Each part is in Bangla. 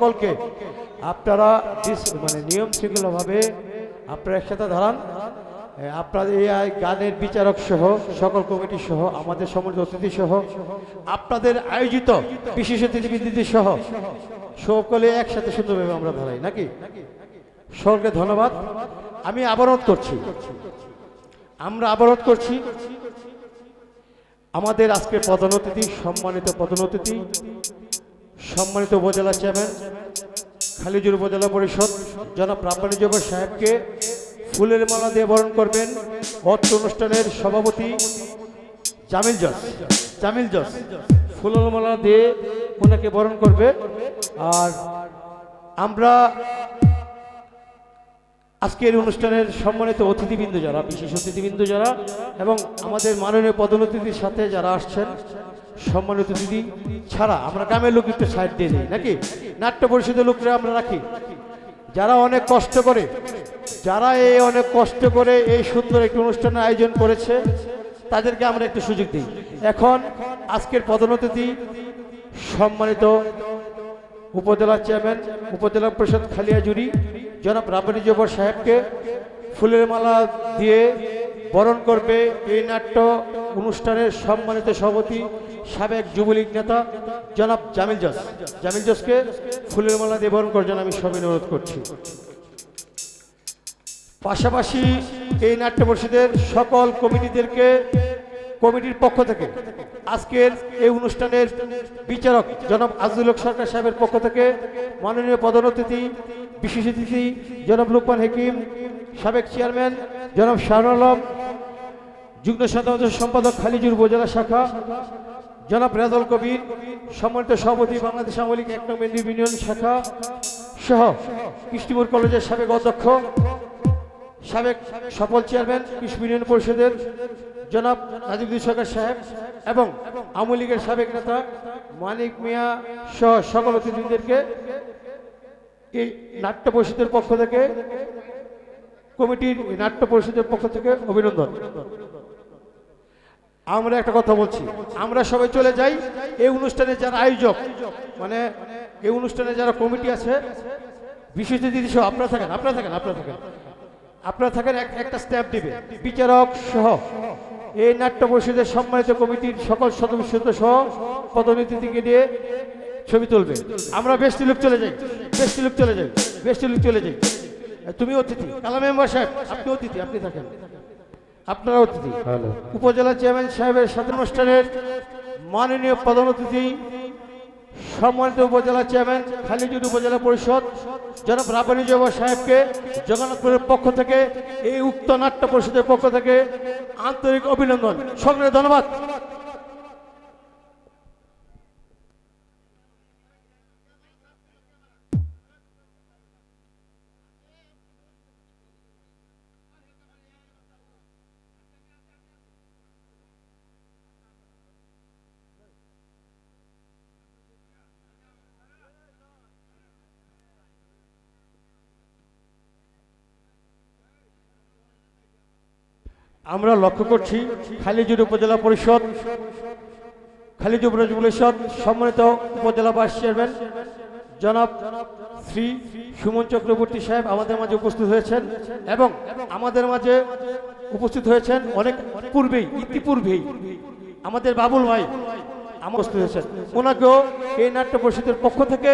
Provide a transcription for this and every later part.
সকলকে আপনারা মানে নিয়ম শৃঙ্খলাভাবে আপনারা একসাথে এ, আপনাদের এই গানের বিচারক সহ সকল কমিটি সহ আমাদের সমস্ত অতিথি সহ আপনাদের আয়োজিত বিশেষ অতিথি সহ সকলে একসাথে সুন্দরভাবে আমরা ধরাই নাকি? সকলকে ধন্যবাদ। আমি আবারত করছি। আমরা আবারত করছি। আমাদের আজকে পদোন্নতি সম্মানিত পদোন্নতি সম্মানিত উপজেলা চেয়ারম্যান খালিজুর উপজেলা পরিষদ, জনাব রাব্বানি জব্বার সাহেবকে ফুলের মালা দিয়ে বরণ করবেন অত্র অনুষ্ঠানের সভাপতি জামিল জস জামিল জস ফুলের মালা দিয়ে ওনাকে বরণ করবে। আর আমরা আজকের অনুষ্ঠানের সম্মানিত অতিথিবৃন্দ যারা, বিশেষ অতিথিবৃন্দ যারা এবং আমাদের মাননীয় পদোন্নতির সাথে যারা আসছেন সম্মানিত অতিথি, ছাড়া আমরা গ্রামের লোক একটু সাইড দিয়ে দিই, নাকি? নাট্য পরিষদের লোকরা আমরা রাখি। যারা অনেক কষ্ট করে, যারা এই অনেক কষ্ট করে এই সুন্দর একটি অনুষ্ঠানের আয়োজন করেছে, তাদেরকে আমরা একটু সুযোগ দিই। এখন আজকের পদোন্নতি সম্মানিত উপজেলা চেয়ারম্যান, উপজেলা পরিষদ খালিয়াজুরি জনাব রাবানি জবর সাহেবকে ফুলের মালা দিয়ে বরণ করবে এই নাট্য অনুষ্ঠানের সম্মানিত সভাপতি সাবেক যুবলীগ নেতা জনাব জামিল জস জামিল জসকে ফুলের মালা দিয়ে বরণ করার জন্য আমি সবাই অনুরোধ করছি। পাশাপাশি এই নাট্য পরিষদের সকল কমিটিদেরকে, কমিটির পক্ষ থেকে, আজকের এই অনুষ্ঠানের বিচারক জনাব আজুল হক সরকার সাহেবের পক্ষ থেকে মাননীয় পদোন্নতি বিশেষ অতিথি জনাব লুকমান হাকিম, সাবেক চেয়ারম্যান জনাব শাহরুল আলম, যুগ্ম সাধারণ সম্পাদক খালিজুর উপজেলা শাখা জনাব রেজাল কবির, সম্মানিত সভাপতি, বাংলাদেশ আওয়ামী লীগ এক নম্বর ইউনিয়ন শাখা সহ কৃষ্ণপুর কলেজের সাবেক অধ্যক্ষ, সাবেক সফল চেয়ারম্যান কৃষি ইউনিয়ন পরিষদের জনাব নাজিবুদ্দিন সরকার সাহেব এবং আওয়ামী লীগের সাবেক নেতা মানিক মিয়া সহ সকল অতিথিদেরকে এই নাট্য পরিষদের পক্ষ থেকে, কমিটির নাট্য পরিষদের পক্ষ থেকে অভিনন্দন। আমরা একটা কথা বলছি। আমরা সবাই চলে যাই। এই অনুষ্ঠানে যারা আয়োজক মানে এই অনুষ্ঠানে যারা কমিটি আছে বিশেষ অতিথি সহ আপনারা থাকেন আপনারা থাকেন আপনারা থাকেন। আপনারা থাকেন এক- একটা স্ট্যাম্প দিবে। বিচারক সহ, এই নাট্য পরিষদের সম্মানিত কমিটির সকল সদস্য সহ পদনীতিকে নিয়ে ছবি তুলবে। আমরা বেশটি লোক চলে যাই বেশটি লোক চলে যাই বেশটি লোক চলে যাই। তুমি অতিথি, কালাম মেম্বার সাহেব, আপনি অতিথি, আপনি থাকেন। আপনারা অতিথি। উপজেলা চেয়ারম্যান সাহেবের সাথে অনুষ্ঠানের মাননীয় প্রধান অতিথি, সম্মানিত উপজেলা চেয়ারম্যান খালিজুর উপজেলা পরিষদ, জনাব রাবানি জবা সাহেবকে, জগন্নাথপুরের পক্ষ থেকে, এই উক্ত নাট্য পরিষদের পক্ষ থেকে আন্তরিক অভিনন্দন। সকলে ধন্যবাদ। আমরা লক্ষ্য করছি খালিজুর উপজেলা পরিষদ, খালিজুর পরিষদ, সম্মানিত উপজেলা ভাইস চেয়ারম্যান, জনাব শ্রী সুমন চক্রবর্তী সাহেব আমাদের মাঝে উপস্থিত হয়েছেন এবং আমাদের মাঝে উপস্থিত হয়েছেন অনেক পূর্বেই, ইতিপূর্বেই আমাদের বাবুল ভাই উপস্থিত হয়েছেন। ওনাকেও এই নাট্য পরিষদের পক্ষ থেকে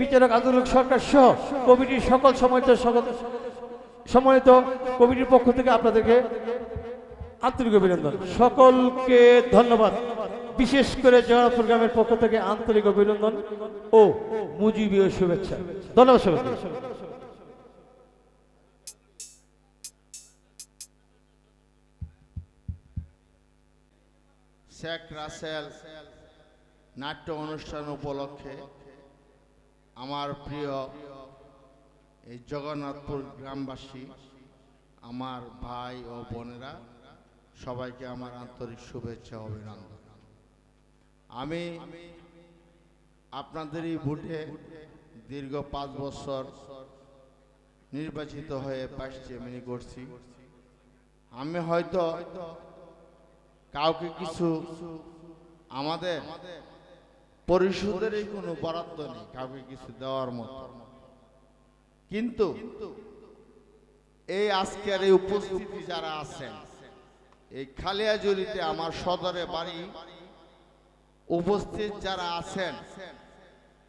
বিচারক আন্দোলন সরকার সহ কমিটির সকল সম্মানিত সকল কমিটির পক্ষ থেকে আপনাদেরকে আন্তরিক অভিনন্দন। সকলকে ধন্যবাদ। বিশেষ করে জয়নাথপুর গ্রামের পক্ষ থেকে আন্তরিক অভিনন্দন ও মুজিবীয় শুভেচ্ছা। ধন্যবাদ সবাইকে শেখ রাসেল নাট্য অনুষ্ঠান উপলক্ষে আমার প্রিয় এই জগন্নাথপুর গ্রামবাসী, আমার ভাই ও বোনেরা সবাইকে আমার আন্তরিক শুভেচ্ছা অভিনন্দন। আমি আপনাদেরই ভোটে দীর্ঘ পাঁচ বছর নির্বাচিত হয়ে পাশ চেমিনি করছি। আমি হয়তো কাউকে কিছু আমাদের পরিশোধেরই কোনো বরাদ্দ নেই, কাউকে কিছু দেওয়ার মতো। কিন্তু এই আজকের এই উপস্থিতি যারা আছেন এই খালিয়াজুরিতে আমার সদরে বাড়ি উপস্থিত যারা আছেন,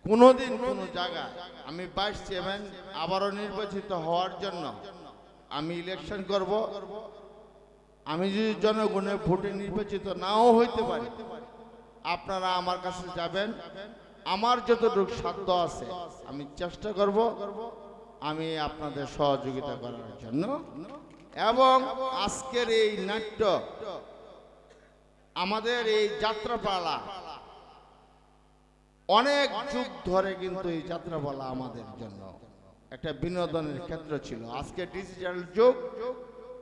কোনোদিন কোনো জায়গায় আমি বাইশ সেভেন আবারও নির্বাচিত হওয়ার জন্য আমি ইলেকশন করব। আমি যদি জনগণের ভোটে নির্বাচিত নাও হইতে পারি, আপনারা আমার কাছে যাবেন। আমার যতটুকু সাধ্য আছে, আমি চেষ্টা করব। আমি আপনাদের সহযোগিতা করার জন্য এবং আজকের এই নাট্য, আমাদের এই যাত্রাপালা, অনেক যুগ ধরে কিন্তু এই যাত্রাপালা আমাদের জন্য একটা বিনোদনের ক্ষেত্র ছিল। আজকে ডিজিটাল যুগ,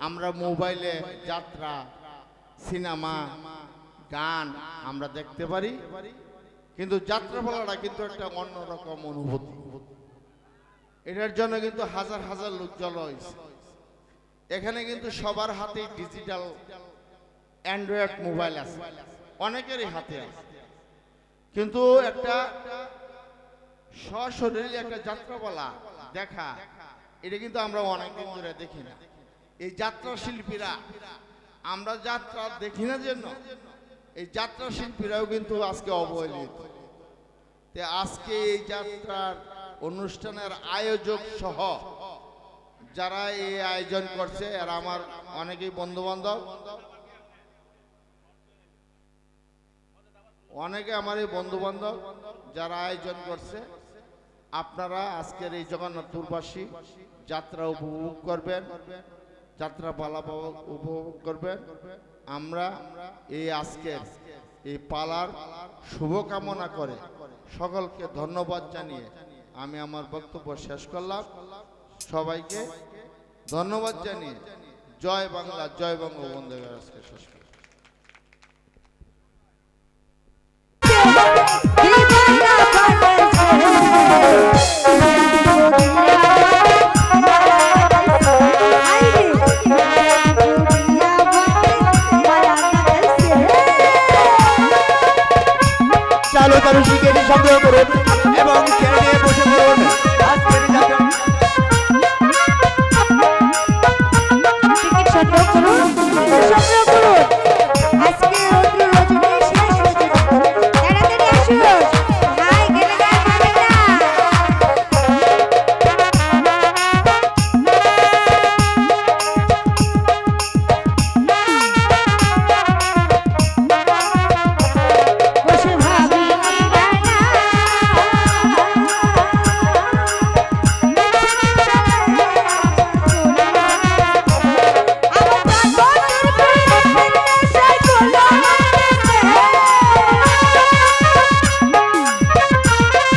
আমরা মোবাইলে যাত্রা, সিনেমা, গান আমরা দেখতে পারি, কিন্তু যাত্রাপালাটা কিন্তু একটা অন্যরকম অনুভূতি। এটার জন্য কিন্তু হাজার হাজার লোক জড়ো হয়েছে। এখানে কিন্তু সবার হাতেই ডিজিটাল অ্যান্ড্রয়েড মোবাইল আছে। অনেকেরই হাতে আছে। কিন্তু একটা সশরীরে একটা যাত্রাপালা দেখা, এটা কিন্তু আমরা অনেকদিন ধরে দেখি না। এই যাত্রা শিল্পীরা, আমরা যাত্রা দেখি না জন্য এই যাত্রা শিল্পীরাও কিন্তু আজকে অবহেলিত। আজকে এই যাত্রার অনুষ্ঠানের আয়োজক সহ যারা এই আয়োজন করছে আর আমার অনেকেই বন্ধু বান্ধব অনেকে আমার এই বন্ধু বান্ধব যারা আয়োজন করছে, আপনারা আজকের এই জগন্নাথপুরবাসী যাত্রা উপভোগ করবেন, যাত্রা পালা উপভোগ করবেন। আমরা এই আজকের এই পালার শুভকামনা করে সকলকে ধন্যবাদ জানিয়ে আমি আমার বক্তব্য শেষ করলাম। সবাইকে ধন্যবাদ জানিয়ে জয় বাংলা, জয় বঙ্গবন্ধু আজকে শেষ করি শিখে সংগ্রহ করুন এবং খেলে বসে পড়ুন।